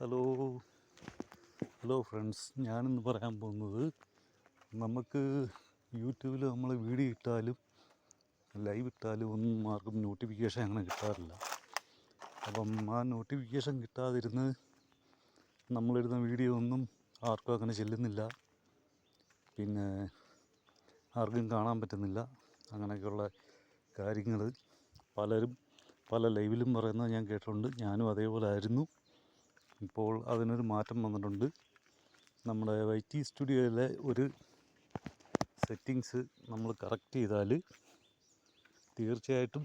Hello. Hello friends ഞാനിന്ന് പറയാൻ പോകുന്നത് നമുക്ക് യൂട്യൂബിൽ നമ്മൾ വീഡിയോ ഇട്ടാലും ലൈവ് ഇട്ടാലും ഒന്നും ആർക്കും നോട്ടിഫിക്കേഷൻ അങ്ങനെ കിട്ടാറില്ല. അപ്പം ആ നോട്ടിഫിക്കേഷൻ കിട്ടാതിരുന്ന് നമ്മളിടുന്ന വീഡിയോ ഒന്നും ആർക്കും അങ്ങനെ ചെല്ലുന്നില്ല. പിന്നെ ആർക്കും കാണാൻ പറ്റുന്നില്ല. അങ്ങനെയൊക്കെയുള്ള കാര്യങ്ങൾ പലരും പല ലൈവിലും പറയുന്നത് ഞാൻ കേട്ടിട്ടുണ്ട്. ഞാനും അതേപോലെ ആയിരുന്നു. ഇപ്പോൾ അതിനൊരു മാറ്റം വന്നിട്ടുണ്ട്. നമ്മുടെ വൈ ടി സ്റ്റുഡിയോയിലെ ഒരു സെറ്റിങ്സ് നമ്മൾ കറക്റ്റ് ചെയ്താൽ തീർച്ചയായിട്ടും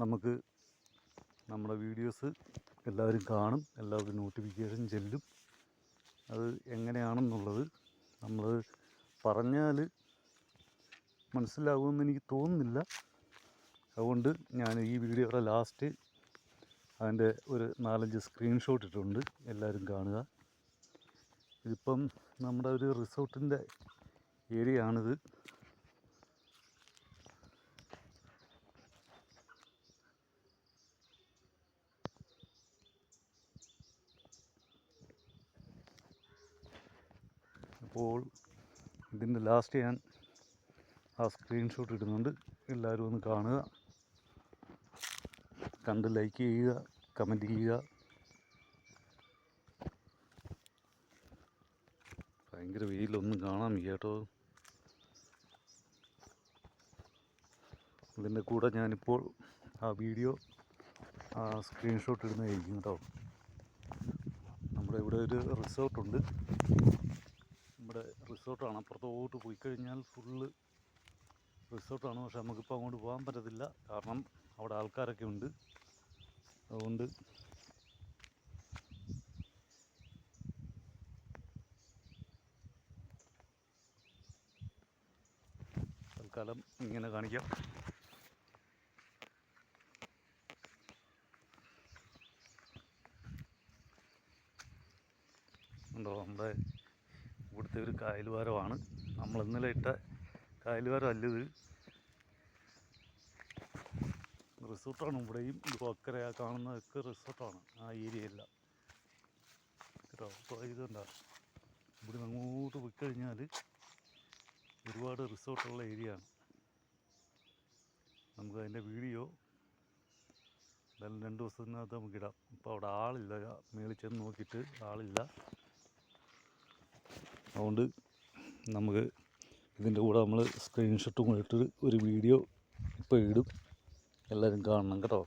നമുക്ക് നമ്മുടെ വീഡിയോസ് എല്ലാവരും കാണും. എല്ലാവർക്കും നോട്ടിഫിക്കേഷൻ ചെല്ലും. അത് എങ്ങനെയാണെന്നുള്ളത് നമ്മൾ പറഞ്ഞാൽ മനസ്സിലാകുമെന്ന് എനിക്ക് തോന്നുന്നില്ല. അതുകൊണ്ട് ഞാൻ ഈ വീഡിയോയുടെ ലാസ്റ്റ് അതിന്റെ ഒരു നാലഞ്ച് സ്ക്രീൻഷോട്ട് ഇട്ടുണ്ട് എല്ലാവരും കാണുക. ഇതിപ്പം നമ്മുടെ ഒരു റിസോർട്ടിന്റെ ഏരിയ ആണിത് അപ്പോൾ ഇതിന്റെ ലാസ്റ്റ് ഞാൻ ആ സ്ക്രീൻഷോട്ട് ഇടുന്നുണ്ട്. എല്ലാവരും ഒന്ന് കാണുക. കണ്ട് ലൈക്ക് ചെയ്യുക. കമന്റ് ചെയ്യുക. ഭയങ്കര വെയിലൊന്നും കാണാൻ കേട്ടോ. ഇതിന്റെ കൂടെ ഞാനിപ്പോൾ ആ വീഡിയോ ആ സ്ക്രീൻഷോട്ട് ഇടുന്നതായിരിക്കും കേട്ടോ. നമ്മുടെ ഇവിടെ ഒരു റിസോർട്ടുണ്ട് നമ്മുടെ റിസോർട്ടാണ് അപ്പുറത്തോട്ട് പോയി കഴിഞ്ഞാൽ ഫുള്ള് റിസോർട്ടാണ് പക്ഷെ നമുക്കിപ്പോൾ അങ്ങോട്ട് പോകാൻ പറ്റത്തില്ല. കാരണം അവിടെ ആൾക്കാരൊക്കെ ഉണ്ട്. അതുകൊണ്ട് തൽക്കാലം ഇങ്ങനെ കാണിക്കാം. ഉണ്ടോ? നമ്മുടെ ഇവിടുത്തെ ഒരു കായൽവാരമാണ് നമ്മൾ ഇന്നലെ ഇട്ട കായൽവാരം അല്ല ഇത്. റിസോർട്ടാണ്. ഇവിടെയും അക്കരെ ആ കാണുന്നതൊക്കെ റിസോർട്ടാണ് ആ ഏരിയയെല്ലാം. കേട്ടോ അപ്പോൾ ഇതുണ്ടാ. ഇവിടെ നിന്ന് അങ്ങോട്ട് പോയി കഴിഞ്ഞാൽ ഒരുപാട് റിസോർട്ടുള്ള ഏരിയ ആണ് നമുക്ക് അതിന്റെ വീഡിയോ എന്തായാലും രണ്ട് ദിവസത്തിനകത്ത് നമുക്ക് ഇടാം. ഇപ്പോൾ അവിടെ ആളില്ല മേളിൽ ചെന്ന് നോക്കിയിട്ട് ആളില്ല. അതുകൊണ്ട് നമുക്ക് ഇതിന്റെ കൂടെ നമ്മൾ സ്ക്രീൻഷോട്ടും കൂടെ ഇട്ട് ഒരു വീഡിയോ ഇപ്പോൾ ഇടും. എല്ലാവരും കാണണം കേട്ടോ.